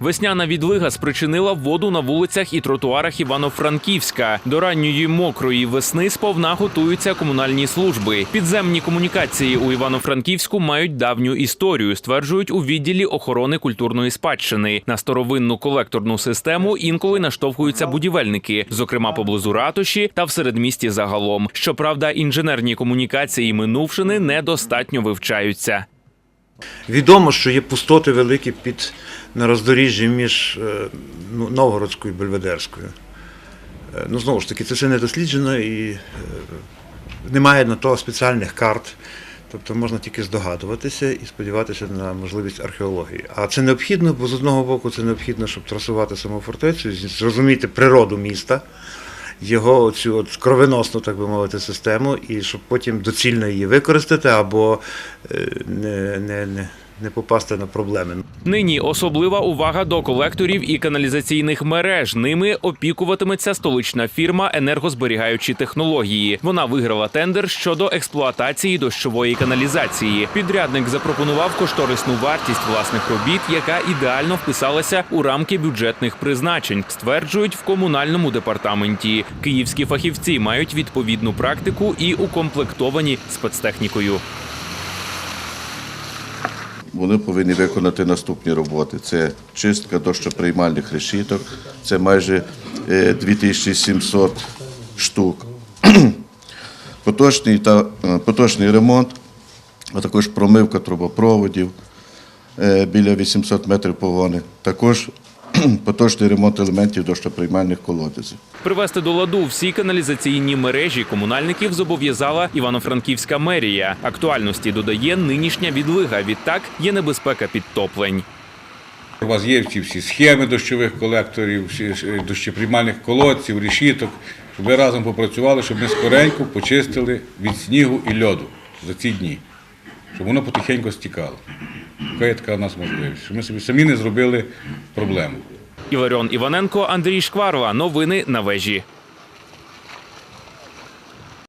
Весняна відлига спричинила воду на вулицях і тротуарах Івано-Франківська. До ранньої мокрої весни сповна готуються комунальні служби. Підземні комунікації у Івано-Франківську мають давню історію, стверджують у відділі охорони культурної спадщини. На старовинну колекторну систему інколи наштовхуються будівельники, зокрема поблизу ратуші та в середмісті загалом. Щоправда, інженерні комунікації минувшини недостатньо вивчаються. Відомо, що є пустоти великі під на роздоріжжі між е, ну, Новгородською і Бельведерською. Е, Ну, знову ж таки, це все не досліджено і е, немає на то спеціальних карт. Тобто можна тільки здогадуватися і сподіватися на можливість археології. А це необхідно, бо з одного боку це необхідно, щоб трасувати саму фортецю, зрозуміти природу міста, його цю от кровеносну, так би мовити, систему, і щоб потім доцільно її використати або е, не, не, не, не попасти на проблеми. Нині особлива увага до колекторів і каналізаційних мереж. Ними опікуватиметься столична фірма енергозберігаючі технології. Вона виграла тендер щодо експлуатації дощової каналізації. Підрядник запропонував кошторисну вартість власних робіт, яка ідеально вписалася у рамки бюджетних призначень. Стверджують в комунальному департаменті. Київські фахівці мають відповідну практику і укомплектовані спецтехнікою. Вони повинні виконати наступні роботи: це чистка дощоприймальних решіток, це майже е, 2700 штук. Поточний та е, поточний ремонт, а також промивка трубопроводів е, біля 800 метрів погони. Також поточний ремонт елементів дощоприймальних колодязів. Привести до ладу всі каналізаційні мережі комунальників зобов'язала Івано-Франківська мерія. Актуальності додає нинішня відлига. Відтак є небезпека підтоплень. У вас є всі, всі схеми дощових колекторів, дощоприймальних колодців, решіток, щоб ви разом попрацювали, щоб ми скоренько почистили від снігу і льоду за ці дні, щоб воно потихеньку стікало. Така є така в нас можливість, Що ми собі самі не зробили проблему. Іларіон Іваненко, Андрій Шкварова. Новини на вежі.